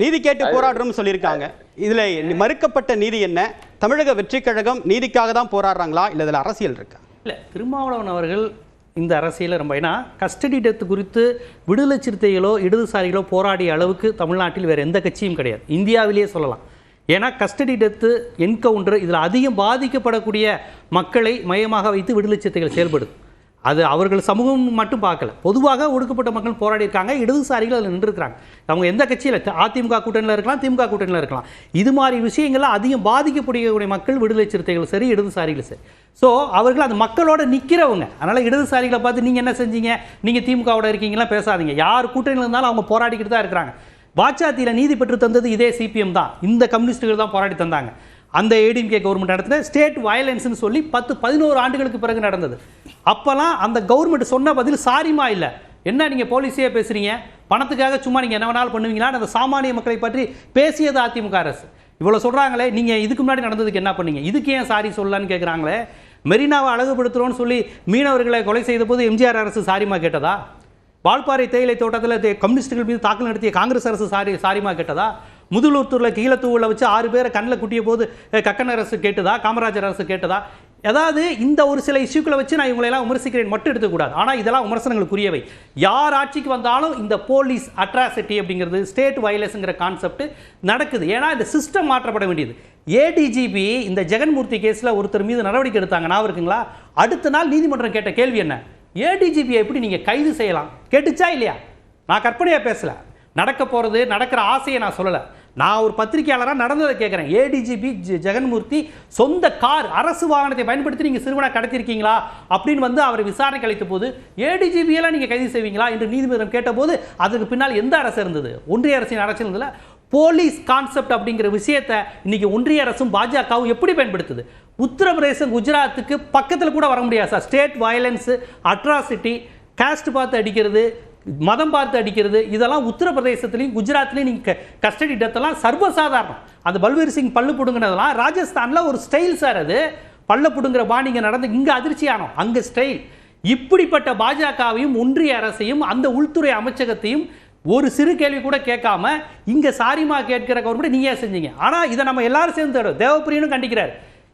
நீதி கேட்டு போராடுறோம்னு சொல்லியிருக்காங்க. இதுல மறுக்கப்பட்ட நீதி என்ன? தமிழக வெற்றிக் கழகம் நீதிக்காக தான் போராடுறாங்களா? இல்ல இதுல அரசியல் இருக்கா? இல்லை திருமாவளவன் அவர்கள் இந்த அரசியலை ரொம்ப ஏன்னா கஸ்டடி டெத் குறித்து விடுதலை சிறுத்தைகளோ இடதுசாரிகளோ போராடிய அளவுக்கு தமிழ்நாட்டில் வேறு எந்த கட்சியும் கிடையாது. இந்தியாவிலேயே சொல்லலாம். ஏன்னா கஸ்டடி டெத்து என்கவுண்டர் இதில் அதிகம் பாதிக்கப்படக்கூடிய மக்களை மையமாக வைத்து விடுதலை சிறுத்தைகள் செயல்படுது. அது அவர்கள் சமூகம் மட்டும் பார்க்கல. பொதுவாக ஒடுக்கப்பட்ட மக்கள் போராடி இருக்காங்க இடதுசாரிகள் அதில் நின்றுருக்கிறாங்க. அவங்க எந்த கட்சியில்? அதிமுக கூட்டணியில் இருக்கலாம் திமுக கூட்டணியில் இருக்கலாம். இது மாதிரி விஷயங்கள்லாம் அதிகம் பாதிக்கப்படக்கூடிய மக்கள் விடுதலை சிறுத்தைகள் சரி இடதுசாரிகள் சரி. ஸோ அவர்கள் அந்த மக்களோட நிற்கிறவங்க அதனால் இடதுசாரிகளை பார்த்து நீங்கள் என்ன செஞ்சீங்க? நீங்கள் திமுகவோட இருக்கீங்களா பேசாதீங்க. யார் கூட்டணியில் இருந்தாலும் அவங்க போராடிக்கிட்டு தான் இருக்கிறாங்க. வாச்சாத்தியில் நீதி பெற்று தந்தது இதே சிபிஎம் தான். இந்த கம்யூனிஸ்டுகள் தான் போராடி தந்தாங்க. அந்த ஏடிஎம்கே கவர்மெண்ட் நடத்தின ஸ்டேட் வயலன்ஸ்னு சொல்லி பத்து பதினோரு ஆண்டுகளுக்கு பிறகு நடந்தது. அப்போல்லாம் அந்த கவர்மெண்ட் சொன்ன பதில் சாரிமா இல்லை. என்ன நீங்கள் போலீஸே பேசுகிறீங்க பணத்துக்காக சும்மா நீங்கள் என்ன வேணாலும் பண்ணுவீங்களான்னு அந்த சாமானிய மக்களை பற்றி பேசியது அதிமுக அரசு. இவ்வளோ சொல்கிறாங்களே நீங்கள் இதுக்கு முன்னாடி நடந்ததுக்கு என்ன பண்ணீங்க? இதுக்கு ஏன் சாரி சொல்லலான்னு கேட்குறாங்களே மெரினாவை அழகுபடுத்துகிறோன்னு சொல்லி மீனவர்களை கொலை செய்த போது எம்ஜிஆர் அரசு சாரிமா கேட்டதா? வால்பாறை தேயிலை தோட்டத்தில் கம்யூனிஸ்டுகள் மீது தாக்கல் நடத்திய காங்கிரஸ் அரசு சாரி சாரிமா கேட்டதா? முதுலூத்தூரில் கீழத்தூவில் வச்சு ஆறு பேரை கண்ணில் குட்டிய போது கக்கன் அரசு கேட்டதா? காமராஜர் அரசு கேட்டதா? அதாவது இந்த ஒரு சில இஷ்யூக்களை வச்சு நான் இவங்களெல்லாம் விமர்சிக்கிறேன். மட்டும் எடுத்துக்கூடாது. ஆனால் இதெல்லாம் விமர்சனங்களுக்குரியவை. யார் ஆட்சிக்கு வந்தாலும் இந்த போலீஸ் அட்ராசிட்டி அப்படிங்கிறது ஸ்டேட் வயலன்ஸுங்கிற கான்செப்ட் நடக்குது. ஏன்னா இந்த சிஸ்டம் மாற்றப்பட வேண்டியது. ஏடிஜிபி இந்த ஜெகன்மூர்த்தி கேஸில் ஒருத்தர் மீது நடவடிக்கை எடுத்தாங்க. நான் இருக்குங்களா? அடுத்த நாள் நீதிமன்றம் கேட்ட கேள்வி என்ன? ஏடிஜிபியை எப்படி நீங்கள் கைது செய்யலாம்? கேட்டுச்சா இல்லையா? நான் கற்பனையாக பேசலை. நடக்க போகிறது நடக்கிற ஆசையை நான் சொல்லலை. நான் ஒரு பத்திரிகையாளராக நடந்ததை கேட்குறேன் ஏடிஜிபி ஜெகன்மூர்த்தி சொந்த கார் அரசு வாகனத்தை பயன்படுத்தி நீங்கள் சிறுவனை கடத்திருக்கீங்களா? அப்படின்னு வந்து அவர் விசாரணை அளித்த போது ஏடிஜிபியெல்லாம் நீங்கள் கைது செய்வீங்களா? என்று நீதிமன்றம் கேட்டபோது அதுக்கு பின்னால் எந்த அரசு இருந்தது? ஒன்றிய அரசின் அரசு இருந்ததுல. போலீஸ் கான்செப்ட் அப்படிங்கிற விஷயத்தை இன்னைக்கு ஒன்றிய அரசும் பாஜகவும் எப்படி பயன்படுத்துது? உத்தரப்பிரதேசம் குஜராத்துக்கு பக்கத்தில் கூட வர முடியாது sir. State violence atrocity caste பார்த்து அடிக்கிறது மதம் பார்த்து அடிக்கிறது இதெல்லாம் உத்தரப்பிரதேசத்துலையும் குஜராத்லேயும் நீங்கள் கஸ்டடி டெத்தெல்லாம் சர்வசாதாரணம். அந்த பல்வீர் சிங் பல்லு பிடுங்கினதெல்லாம் ராஜஸ்தானில் ஒரு ஸ்டைல் சார் அது. பல்ல பிடுங்குற பாணிங்க நடந்து இங்கே அதிர்ச்சியானோம் அங்கே ஸ்டைல். இப்படிப்பட்ட பாஜகவையும் ஒன்றிய அரசையும் அந்த உள்துறை அமைச்சகத்தையும் ஒரு சிறு கேள்வி கூட கேட்காம இங்கே சாரிமா கேட்கிற கவர்மெண்ட் நீங்க செஞ்சீங்க. ஆனால் இதை நம்ம எல்லாரும் சேர்ந்து தரோம் தேவப்பிரியனும் கண்டிக்கிறார்.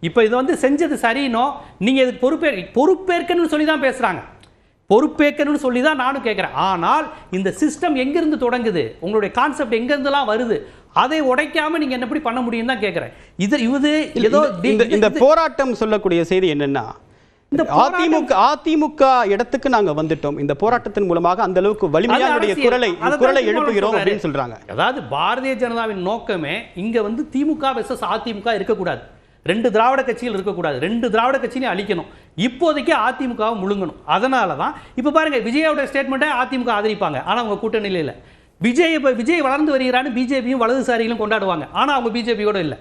இப்போ இது வந்து செஞ்சது சரினோ நீங்கள் இதுக்கு பொறுப்பே பொறுப்பேற்கணும்னு சொல்லி தான் பேசுகிறாங்க பொறுப்பேற்கணும்னு சொல்லி தான் நானும் கேட்குறேன். ஆனால் இந்த சிஸ்டம் எங்கிருந்து தொடங்குது? உங்களுடைய கான்செப்ட் எங்கிருந்துலாம் வருது? அதை உடைக்காம நீங்க என்ன எப்படி பண்ண முடியும் தான் கேட்குறேன். இது இது ஏதோ இந்த- போராட்டம் சொல்லக்கூடிய செய்தி என்னன்னா இந்த அதிமுக அதிமுக இடத்துக்கு நாங்க வந்துட்டோம். இந்த போராட்டத்தின் மூலமாக அந்த அளவுக்கு அரசியல். குரலை குரலை எழுப்புகிறோம். அப்படின்னு சொல்றாங்க. அதாவது பாரதிய ஜனதாவின் நோக்கமே இங்க வந்து திமுக வெர்சஸ் அதிமுக இருக்கக்கூடாது. ரெண்டு திராவிட கட்சிகள் இருக்கக்கூடாது. ரெண்டு திராவிட கட்சியும் அழிக்கணும். இப்போதைக்கு அதிமுகவை முழுங்கணும். அதனால தான் இப்போ பாருங்க விஜயோட ஸ்டேட்மெண்ட்டை அதிமுக ஆதரிப்பாங்க. ஆனால் அவங்க கூட்டணியில் இல்லை விஜய் இப்போ விஜய் வளர்ந்து வருகிறான்னு பிஜேபியும் வலதுசாரிகளும் கொண்டாடுவாங்க. ஆனால் அவங்க பிஜேபியோட இல்லை.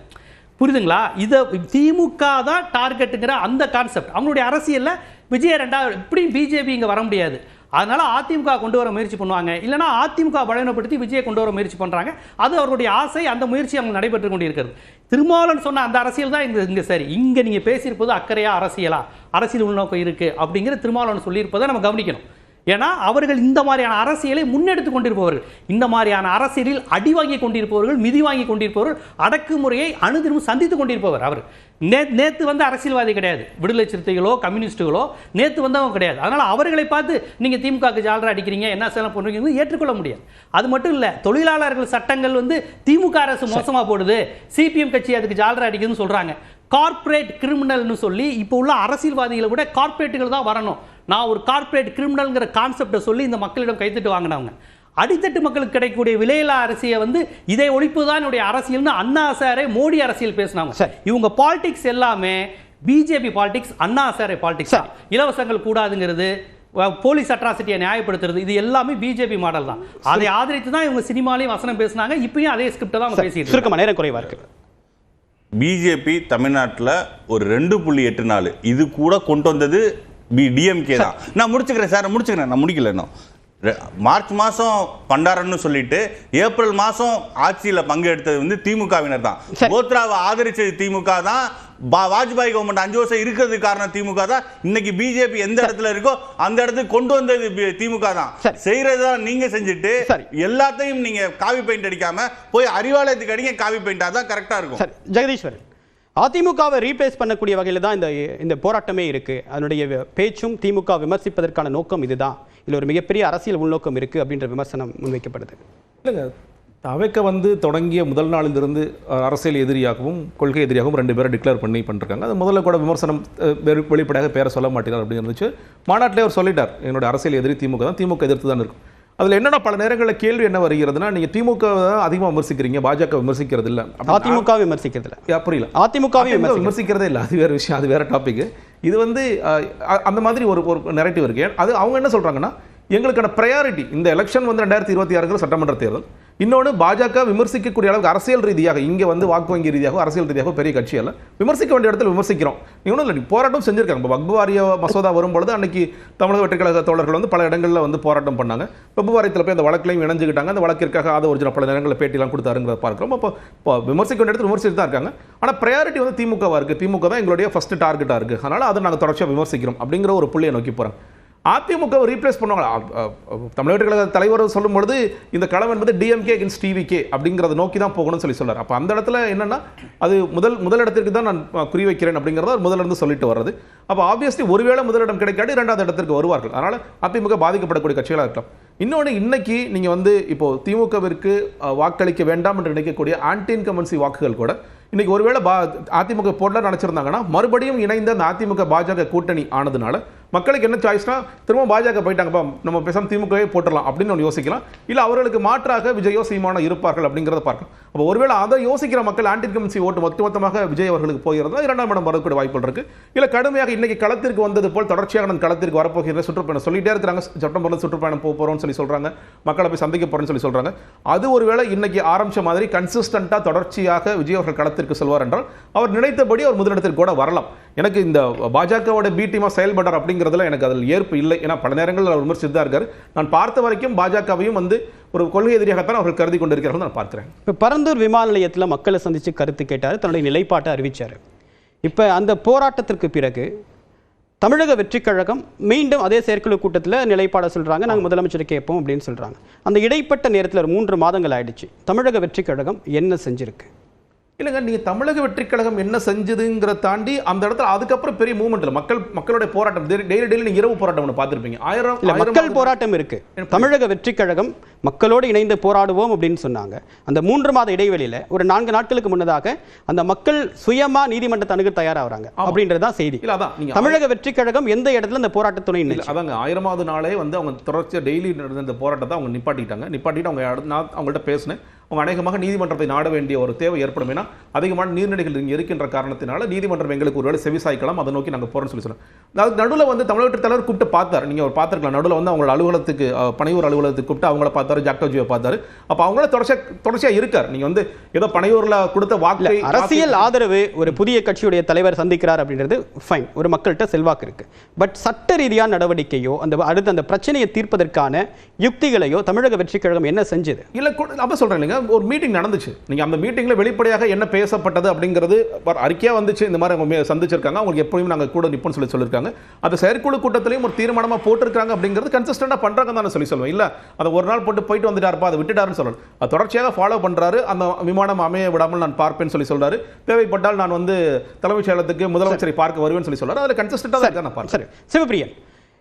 புரியுதுங்களா? இதை திமுக தான் டார்கெட்டுங்கிற அந்த கான்செப்ட் அவங்களுடைய அரசியலில் விஜய் ரெண்டாவது இப்படியும் பிஜேபி இங்கே வர முடியாது. அதனால அதிமுக கொண்டு வர முயற்சி பண்ணுவாங்க. இல்லைனா அதிமுக பலவீனப்படுத்தி விஜயை கொண்டு வர முயற்சி பண்ணுறாங்க அது அவருடைய ஆசை அந்த முயற்சி அவங்க நடைபெற்று கொண்டிருக்கிறது. திருமாவளன் சொன்ன அந்த அரசியல் தான் இங்கே இங்கே சரி. இங்கே நீங்கள் பேசியிருப்பது அக்கறையா அரசியலா? அரசியல் உள்நோக்கம் இருக்குது அப்படிங்கிற திருமாவளவன் சொல்லியிருப்பதை நம்ம கவனிக்கணும். ஏன்னா அவர்கள் இந்த மாதிரியான அரசியலை முன்னெடுத்து கொண்டிருப்பவர்கள். இந்த மாதிரியான அரசியலில் அடி வாங்கி கொண்டிருப்பவர்கள் மிதி வாங்கி கொண்டிருப்பவர்கள் அடக்குமுறையை அணுதினமும் சந்தித்து கொண்டிருப்பவர் அவர். நே நேத்து வந்து அரசியல்வாதி கிடையாது. விடுதலை சிறுத்தைகளோ கம்யூனிஸ்டுகளோ நேத்து வந்தவங்க கிடையாது. அதனால அவர்களை பார்த்து நீங்க திமுகக்கு ஜாலரா அடிக்கிறீங்க என்ன சேலம் பண்றீங்க ஏற்றுக்கொள்ள முடியாது. அது மட்டும் இல்ல தொழிலாளர்கள் சட்டங்கள் வந்து திமுக அரசு மோசமா போடுது சிபிஎம் கட்சி அதுக்கு ஜாலரா அடிக்குதுன்னு சொல்றாங்க. கார்ப்பரேட் கிரிமினல்னு சொல்லி இப்போ உள்ள அரசியல்வாதிகளை விட கார்ப்பரேட்டுகள் தான் வரணும். நான் ஒரு கார்ப்பரேட் கிரிமினல்ங்கிற கான்செப்டை சொல்லி இந்த மக்களிடம் கைத்தட்டு வாங்கினவங்க. அடித்தட்டு மக்களுக்கு கிடைக்கக்கூடிய விலையில்லா அரசியை வந்து இதை ஒழிப்பு தான் என்னுடைய அரசியல்னு அண்ணா சாரே மோடி அரசியல் பேசினாங்க. சரி. இவங்க பாலிடிக்ஸ் எல்லாமே பிஜேபி பாலிடிக்ஸ் அண்ணா சாரே பாலிடிக்ஸ். இலவசங்கள் கூடாதுங்கிறது போலீஸ் அட்ராசிட்டியை நியாயப்படுத்துறது இது எல்லாமே பிஜேபி மாடல் தான். அதை ஆதரித்து தான் இவங்க சினிமாலையும் வசனம் பேசினாங்க இப்பயும் அதே ஸ்கிரிப்டை தான் பேசிட்டு இருக்காங்க. சுருக்கமா நேரம் குறைவா இருக்கு. பிஜேபி தமிழ்நாட்டில் ஒரு ரெண்டு புள்ளி எட்டு நாலு இது கூட கொண்டு வந்தது பி டிஎம்கே தான். நான் முடிச்சுக்கிறேன் சார் முடிச்சுக்கிறேன். நான் முடிக்கல இன்னும். மார்ச் மாதம் பண்டாரன்னு சொல்லிட்டு ஏப்ரல் மாதம் ஆட்சியில் பங்கெடுத்தது வந்து திமுகவினர் தான். கோத்ராவை ஆதரிச்சது திமுக தான். பா- வாஜ்பாய் கவர்மெண்ட் அஞ்சு வருஷம் இருக்கிறதுக்கு காரணம் திமுக தான். இன்னைக்கு பிஜேபி எந்த இடத்துல இருக்கோ அந்த இடத்துக்கு கொண்டு வந்தது திமுக தான். செய்யறதுதான் நீங்க செஞ்சுட்டு. எல்லாத்தையும் நீங்க காவி பெயிண்ட் அடிக்காம போய் அறிவாலயத்துக்கு அடிங்க காவி பெயிண்ட் அதான் கரெக்டா இருக்கும். ஜெகதீஸ்வரன் அதிமுகவை ரீப்ளேஸ் பண்ணக்கூடிய வகையில் தான் இந்த இந்த போராட்டமே இருக்குது அதனுடைய பேச்சும் திமுக விமர்சிப்பதற்கான நோக்கம் இதுதான். இதில் ஒரு மிகப்பெரிய அரசியல் உள்நோக்கம் இருக்குது அப்படின்ற விமர்சனம் முன்வைக்கப்படுது. இல்லைங்க. அவைக்க வந்து தொடங்கிய முதல் நாளிலிருந்து அரசியல் எதிரியாகவும் கொள்கை எதிரியாகவும் ரெண்டு பேரும் டிக்ளேர் பண்ணி பண்ணிருக்காங்க. அது முதல்ல கூட விமர்சனம் வெளிப்படையாக பேரை சொல்ல மாட்டேங்கிறார் அப்படின்னு இருந்துச்சு மாநாட்டிலே அவர் சொல்லிட்டார். என்னோட அரசியல் எதிரி திமுக தான் திமுக எதிர்த்து தான் இருக்கும். அதில் என்னன்னா பல நேரங்களில் கேள்வி என்ன வருகிறதுனா நீங்கள் திமுக அதிகமாக விமர்சிக்கிறீங்க பாஜக விமர்சிக்கிறது இல்லை அதிமுக விமர்சிக்கிறதுல புரியல. அதிமுகவையும் அதிமுக விமர்சிக்கிறது விமர்சிக்கிறதே இல்லை. அது வேற விஷயம் அது வேற டாபிக் இது வந்து அந்த மாதிரி ஒரு ஒரு நெரட்டிவ் இருக்கு. அது அவங்க என்ன சொல்றாங்கன்னா எங்களுக்கான ப்ரையாரிட்டி இந்த எலெக்ஷன் வந்து ரெண்டாயிரத்தி இருபத்தி ஆறுங்கிற சட்டமன்ற தேர்தல். இன்னொன்று பாஜக விமர்சிக்கக்கூடிய அளவுக்கு அரசியல் ரீதியாக இங்கே வந்து வாக்கு வங்கி ரீதியாக அரசியல் ரீதியாக பெரிய கட்சி அல்ல. விமர்சிக்க வேண்டிய இடத்துல விமர்சிக்கிறோம். இன்னொன்று இல்லை போராட்டம் செஞ்சிருக்காங்க. இப்போ வக்பு வாரிய மசோதா வரும்பொழுது அன்னைக்கு தமிழக வெற்றிக்கழக தோழர்கள் வந்து பல இடங்களில் வந்து போராட்டம் பண்ணாங்க. வக்பு வாரியத்தில் போய் அந்த வழக்கிலையும் இணைஞ்சுக்கிட்டாங்க. அந்த வழக்கிற்காக ஆத ஒரிஜினல் பல நேரங்களில் பேட்டிலாம் கொடுத்தாருங்கிறத பார்க்குறோம். அப்போ இப்போ விமர்சிக்க வேண்டிய இடத்துல விமர்சித்து தான் இருக்காங்க. ஆனால் ப்ரையாரிட்டி வந்து திமுகவாக இருக்குது திமுக தான் எங்களுடைய ஃபர்ஸ்ட் டார்கெட்டாக இருக்குது அதனால் அதை நாங்கள் தொடர்ச்சியாக விமர்சிக்கிறோம் அப்படிங்கிற ஒரு புள்ளியை நோக்கி போகிறோம் அதிமுக ரீப்ளேஸ் பண்ணுவாங்க. தமிழக கழக தலைவர் சொல்லும் பொழுது இந்த களம் என்பது டிஎம்கே அகேன்ஸ்ட் டிவிகே அப்படிங்கிறத நோக்கி தான் போகணும்னு சொல்லி சொல்றாரு அப்போ அந்த இடத்துல என்னன்னா அது முதல் முதலிடத்திற்கு தான் நான் குறி வைக்கிறேன் அப்படிங்கிறத அவர் முதல்ல இருந்து சொல்லிட்டு வர்றது. அப்போ ஆப்வியஸ்லி ஒருவேளை முதலிடம் கிடைக்காது இரண்டாவது இடத்திற்கு வருவார்கள். அதனால அதிமுக பாதிக்கப்படக்கூடிய கட்சிகளாக இருக்கலாம். இன்னொன்று இன்னைக்கு நீங்கள் வந்து இப்போ திமுகவிற்கு வாக்களிக்க வேண்டாம் என்று நினைக்கக்கூடிய ஆன்டி இன்கமன்சி வாக்குகள் கூட இன்னைக்கு ஒருவேளை பா அதிமுக போடல நினச்சிருந்தாங்கன்னா மறுபடியும் இணைந்த அந்த அதிமுக பாஜக கூட்டணி ஆனதுனால மக்களுக்கு என்ன சாய்ஸ்னா திரும்ப பாஜக போயிட்டாங்கப்பா நம்ம பேசாம திமுகவே போட்டுடலாம் அப்படின்னு ஒன்று யோசிக்கலாம். இல்லை அவர்களுக்கு மாற்றாக விஜயோ சீமானோ இருப்பார்கள் அப்படிங்கிறத பார்க்கலாம். அப்போ ஒருவேளை அதை யோசிக்கிற மக்கள் ஆன்டி இன்கமன்சி ஓட்டு ஒட்டுமொத்தமாக விஜய் அவர்களுக்கு போகிறதா இரண்டாம் இடம் வரக்கூடிய வாய்ப்புகள் இருக்கு. இல்லை கடுமையாக இன்னைக்கு களத்திற்கு வந்தது போல் தொடர்ச்சியாக நான் களத்திற்கு வரப்போகிற சுற்றுப்பயணம் சொல்லிட்டே இருக்கிறாங்க. செப்டம்பரில் சுற்றுப்பயணம் போக சொல்லி சொல்கிறாங்க மக்களை போய் சந்திக்க போகிறோம்னு சொல்லி சொல்கிறாங்க அது ஒருவேளை இன்னைக்கு ஆரம்பிச்ச மாதிரி கன்சிஸ்டண்ட்டாக தொடர்ச்சியாக விஜய் அவர்கள் களத்திற்கு செல்வார் என்றால் அவர் நினைத்தபடி அவர் முதலிடத்திற்கு கூட வரலாம். எனக்கு இந்த பாஜகவோட பி டீமாக செயல்படுறார் அப்படிங்கிறதுல எனக்கு அதில் ஏற்பு இல்லை. ஏன்னா பல நேரங்களில் அவர் விமர்சித்து தான் இருக்கார். நான் பார்த்த வரைக்கும் பாஜகவையும் வந்து ஒரு கொள்கை எதிரியாகத்தான் அவர்கள் கருதி கொண்டிருக்கிறார்கள் நான் பார்க்கிறேன். இப்போ பரந்தூர் விமான நிலையத்தில் மக்களை சந்தித்து கருத்து கேட்டார் தன்னுடைய நிலைப்பாட்டை அறிவித்தார் இப்போ அந்த போராட்டத்திற்கு பிறகு தமிழக வெற்றிக் கழகம் மீண்டும் அதே செயற்குழு கூட்டத்தில் நிலைப்பாட சொல்கிறாங்க நாங்கள் முதலமைச்சர் கேட்போம் அப்படின்னு சொல்கிறாங்க அந்த இடைப்பட்ட நேரத்தில் ஒரு மூன்று மாதங்கள் ஆயிடுச்சு. தமிழக வெற்றிக் கழகம் என்ன செஞ்சுருக்கு? இல்லைங்க நீங்க தமிழக வெற்றி கழகம் என்ன செஞ்சதுங்கிற தாண்டி அந்த இடத்துல அதுக்கப்புறம் பெரிய மூவ்மெண்ட் இல்லை. மக்கள் மக்களுடைய போராட்டம் டெய்லி டெய்லி நீங்க இரவு போராட்டம் ஒன்று பார்த்திருப்பீங்க. ஆயிரம் இல்ல மக்கள் போராட்டம் இருக்கு. தமிழக வெற்றி கழகம் மக்களோடு இணைந்து போராடுவோம் அப்படின்னு சொன்னாங்க. அந்த மூன்று மாத இடைவெளியில ஒரு நான்கு நாட்களுக்கு முன்னதாக அந்த மக்கள் சுயமா நீதிமன்றத்தை அணுக தயாராகிறாங்க அப்படின்றதுதான் செய்தி. இல்ல அதான். நீங்க தமிழக வெற்றி கழகம் எந்த இடத்துல இந்த போராட்டத்துணை இல்ல, நின்னுச்சு? அதாங்க. ஆயிரமாவது நாளே வந்து அவங்க தொடர்ச்சியாக டெய்லி நடந்த போராட்டத்தை அவங்க நிப்பாட்டிட்டாங்க. நிப்பாட்டிட்டு அவங்க அவங்கள்ட்ட பேசினேன். அவங்க அநேகமாக நீதிமன்றத்தை நாட வேண்டிய ஒரு தேவை ஏற்படும். ஏன்னா அதிகமான நீர்நிலைகள் இங்கே இருக்கின்ற காரணத்தினால நீதிமன்றம் எங்களுக்கு ஒருவேளை செவி சாய்க்கலாம் அதை நோக்கி நாங்கள் போகிறோம்னு சொல்லி சொன்னோம் அதுக்கு நடுவில் வந்து தமிழக தலைவர் கூப்பிட்டு பார்த்தார். நீங்கள் அவர் பார்த்துருக்கலாம் நடுவில் வந்து அவங்களோட அலுவலகத்துக்கு பனையூர் அலுவலகத்துக்கு கூப்பிட்டு அவங்கள பார்த்தாரு ஜாக்டோஜியை பார்த்தாரு. அப்போ அவங்கள தொடர்ச்சியாக தொடர்ச்சியாக இருக்கார். நீங்கள் வந்து ஏதோ பனையூரில் கொடுத்த வாக்கை அரசியல் ஆதரவு ஒரு புதிய கட்சியுடைய தலைவர் சந்திக்கிறார் அப்படின்றது ஃபைன் ஒரு மக்கள்கிட்ட செல்வாக்கு இருக்கு. பட் சட்ட ரீதியான நடவடிக்கையோ அந்த அடுத்த அந்த பிரச்சனையை தீர்ப்பதற்கான யுக்திகளையோ தமிழக வெற்றி கழகம் என்ன செஞ்சது? இல்ல அதான் சொல்றேன் இல்லைங்க. ஒரு மீட்டிங் நடந்துச்சு. நீங்க அந்த மீட்டிங்ல வெளிப்படையாக என்ன பேசப்பட்டது அப்படிங்கிறது வர- அறிக்கையா வந்துச்சு. இந்த மாதிரி அவங்க சந்திச்சிருக்காங்க. அவங்களுக்கு எப்பவும் நாங்க கூட நிப்போம்னு சொல்லி சொல்லியிருக்காங்க அந்த செயற்குழு கூட்டத்திலையும் ஒரு தீர்மானமா போட்டிருக்காங்க அப்படிங்கிறது கன்சிஸ்டண்டா பண்றாங்க தான் சொல்லி சொல்லுவேன். இல்ல அதை ஒரு நாள் போட்டு போயிட்டு வந்துட்டாருப்பா அதை விட்டுட்டாருன்னு சொல்லணும். அது தொடர்ச்சியாக ஃபாலோ பண்றாரு. அந்த விமானம் அமைய விடாமல் நான் பார்ப்பேன்னு சொல்லி சொல்றாரு. தேவைப்பட்டால் நான் வந்து தலைமைச் செயலகத்துக்கு முதலமைச்சரை பார்க்க வருவேன்னு சொல்லி சொல்றாரு. அதுல கன்சிஸ்டண்டா தான் நான் பார்க்கிறேன். சிவபிரியன்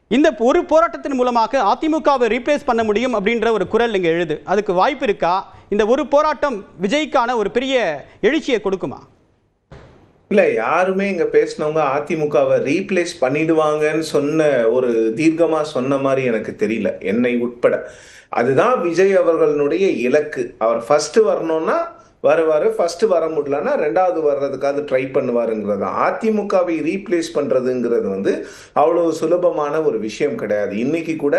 இந்த ஒரு போராட்டத்தின் மூலமாக அதிமுகவை ரீப்ளேஸ் பண்ண முடியும் அப்படின்ற ஒரு குரல் இங்க எழுது. அதுக்கு வாய்ப்பு இருக்கா? இந்த ஒரு போராட்டம் விஜய்க்கான ஒரு பெரிய எழுச்சியை கொடுக்குமா? இல்லை யாருமே இங்கே பேசினவங்க அதிமுகவை ரீப்ளேஸ் பண்ணிடுவாங்கன்னு சொன்ன ஒரு தீர்க்கமாக சொன்ன மாதிரி எனக்கு தெரியல என்னை உட்பட. அதுதான் விஜய் அவர்களுடைய இலக்கு. அவர் ஃபஸ்ட்டு வரணும்னா வருவார். ஃபர்ஸ்ட் வர முடியலன்னா ரெண்டாவது வர்றதுக்காவது ட்ரை பண்ணுவாருங்கிறது தான். அதிமுகவை ரீப்ளேஸ் பண்ணுறதுங்கிறது வந்து அவ்வளோ சுலபமான ஒரு விஷயம் கிடையாது. இன்னைக்கு கூட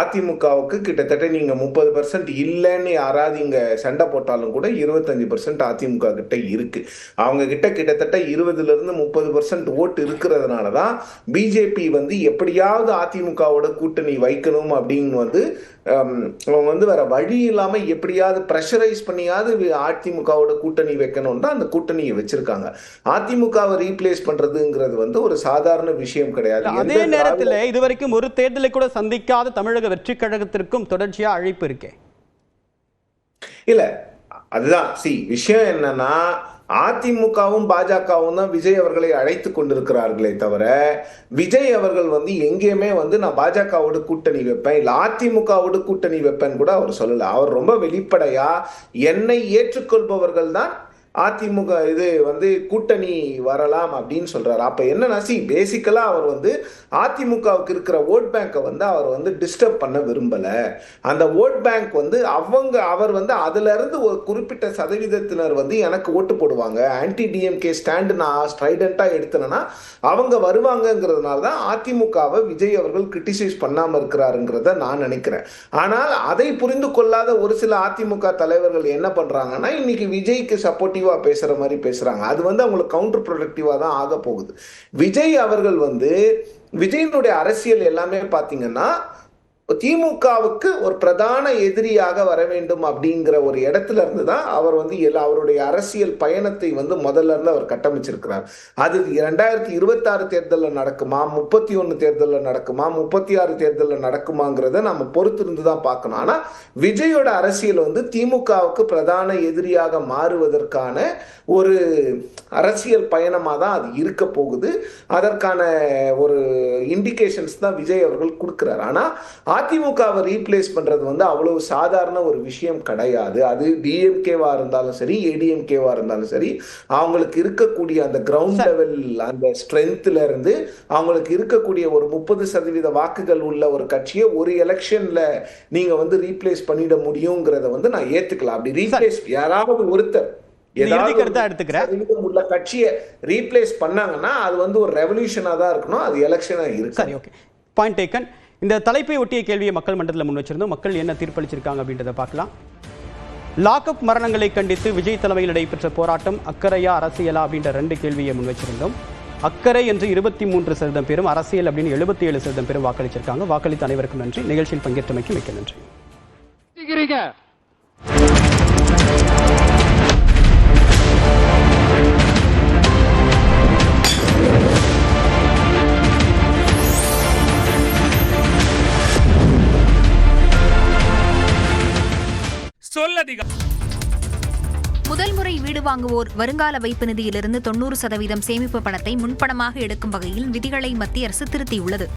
அதிமுகவுக்கு கிட்டத்தட்ட நீங்கள் முப்பது பர்சன்ட் இல்லைன்னு யாராவது இங்கே சண்டை போட்டாலும் கூட இருபத்தஞ்சி பர்சன்ட் அதிமுக கிட்ட இருக்கு. அவங்க கிட்ட கிட்டத்தட்ட இருபதுலேருந்து முப்பது பர்சன்ட் ஓட்டு இருக்கிறதுனால தான் பிஜேபி வந்து எப்படியாவது அதிமுகவோட கூட்டணி வைக்கணும் அப்படின்னு வந்து அவங்க வந்து வேற வழி இல்லாம எப்படியாவது ப்ரெஷரைஸ் பண்ணியாவது அதிமுகவோட கூட்டணி வைக்கணும் தான் அந்த கூட்டணியை வச்சிருக்காங்க. அதிமுகவை ரீப்ளேஸ் பண்றதுங்கிறது வந்து ஒரு சாதாரண விஷயம் கிடையாது. அதே நேரத்தில் இதுவரைக்கும் ஒரு தேர்தலை கூட சந்திக்காத தமிழக வெற்றி கழகத்திற்கும் தொடர்ச்சியா அழைப்பு இருக்கே. இல்ல அதுதான். சி விஷயம் என்னன்னா அதிமுகவும் பாஜகவும் தான் விஜய் அவர்களை அழைத்து கொண்டிருக்கிறார்களே தவிர விஜய் அவர்கள் வந்து எங்கேயுமே வந்து நான் பாஜகவோடு கூட்டணி வைப்பேன் இல்லை அதிமுகவோடு கூட்டணி வைப்பேன்னு கூட அவர் சொல்லலை. அவர் ரொம்ப வெளிப்படையா என்னை ஏற்றுக்கொள்பவர்கள் தான் அதிமுக இது வந்து கூட்டணி வரலாம் அப்படின்னு சொல்றாரு. அப்ப என்னன்னா சி பேசிக்கலா அவர் வந்து அதிமுகவுக்கு இருக்கிற ஓட் பேங்கை வந்து அவர் வந்து டிஸ்டர்ப் பண்ண விரும்பல. அந்த ஓட் பேங்க் வந்து அவங்க அவர் வந்து அதுல இருந்து ஒரு குறிப்பிட்ட சதவீதத்தினர் வந்து எனக்கு ஓட்டு போடுவாங்க. ஆன்டி டிஎம்கே ஸ்டாண்டு நான் ஸ்ட்ரைடண்டா எடுத்தேன்னா அவங்க வருவாங்கங்கிறதுனால தான் அதிமுகவை விஜய் அவர்கள் கிரிட்டிசைஸ் பண்ணாம இருக்கிறாருங்கிறத நான் நினைக்கிறேன். ஆனால் அதை புரிந்து கொள்ளாத ஒரு சில அதிமுக தலைவர்கள் என்ன பண்றாங்கன்னா இன்னைக்கு விஜய்க்கு சப்போர்ட்டிங் சப்போர்ட்டிவா பேசுற மாதிரி பேசுறாங்க. அது வந்து அவங்களுக்கு கவுண்டர் ப்ரொடக்டிவாக தான் ஆக போகுது. விஜய் அவர்கள் வந்து விஜயனுடைய அரசியல் எல்லாமே பார்த்தீங்கன்னா திமுகவுக்கு ஒரு பிரதான எதிரியாக வர வேண்டும் அப்படிங்கிற ஒரு இடத்துல இருந்து தான் அவர் வந்து எல்லா அவருடைய அரசியல் பயணத்தை வந்து முதல்ல இருந்து அவர் கட்டமைச்சிருக்கிறார். அது இரண்டாயிரத்தி இருபத்தாறு தேர்தலில் நடக்குமா முப்பத்தி ஒன்று தேர்தலில் நடக்குமா முப்பத்தி ஆறு தேர்தலில் நடக்குமாங்கிறத நம்ம பொறுத்திருந்து தான் பார்க்கணும். ஆனால் விஜயோட அரசியல் வந்து திமுகவுக்கு பிரதான எதிரியாக மாறுவதற்கான ஒரு அரசியல் பயணமாக தான் அது இருக்க போகுது. அதற்கான ஒரு இண்டிகேஷன்ஸ் தான் விஜய் அவர்கள் கொடுக்குறாரு. ஆனால் அதிமுகவை ரீப்ளேஸ் பண்ணுறது வந்து அவ்வளவு சாதாரண ஒரு விஷயம் கிடையாது. அது டிஎம்கேவா இருந்தாலும் சரி ஏடிஎம்கேவா இருந்தாலும் சரி அவங்களுக்கு இருக்கக்கூடிய அந்த கிரவுண்ட் லெவல் அந்த ஸ்ட்ரென்த்ல இருந்து அவங்களுக்கு இருக்கக்கூடிய ஒரு முப்பது சதவீத வாக்குகள் உள்ள ஒரு கட்சியை ஒரு எலெக்ஷன்ல நீங்க வந்து ரீப்ளேஸ் பண்ணிட முடியுங்கிறத வந்து நான் ஏத்துக்கலாம் அப்படி ரீப்ளேஸ் யாராவது ஒருத்தர் உள்ள கட்சியை ரீப்ளேஸ் பண்ணாங்கன்னா அது வந்து ஒரு ரெவல்யூஷனா தான் இருக்கணும். அது எலெக்ஷனா இருக்கு பாயிண்ட் டேக்கன் இந்த தலைப்பை ஒட்டிய கேள்வியை மக்கள் மன்றத்தில் முன் வச்சிருந்தோம். மக்கள் என்ன தீர்ப்பளிச்சிருக்காங்க அப்படின்றத பார்க்கலாம். லாக்அப் மரணங்களை கண்டித்து விஜய் தலைமையில் நடைபெற்ற போராட்டம் அக்கறையா அரசியலா அப்படின்ற ரெண்டு கேள்வியை முன் வச்சிருந்தோம். அக்கறை என்று இருபத்தி மூன்று சதவீதம் பேரும் அரசியல் அப்படின்னு எழுபத்தி ஏழு சதவீதம் பேரும் வாக்களிச்சிருக்காங்க. வாக்களித்த அனைவருக்கும் நன்றி. நிகழ்ச்சியில் பங்கேற்றமைக்கு மிக்க நன்றி. முதல் முறை வீடு வாங்குவோர் வருங்கால வைப்பு நிதியிலிருந்து தொண்ணூறு சதவீதம் சேமிப்பு பணத்தை முன்பணமாக எடுக்கும் வகையில் விதிகளை மத்திய அரசு திருத்தியுள்ளது.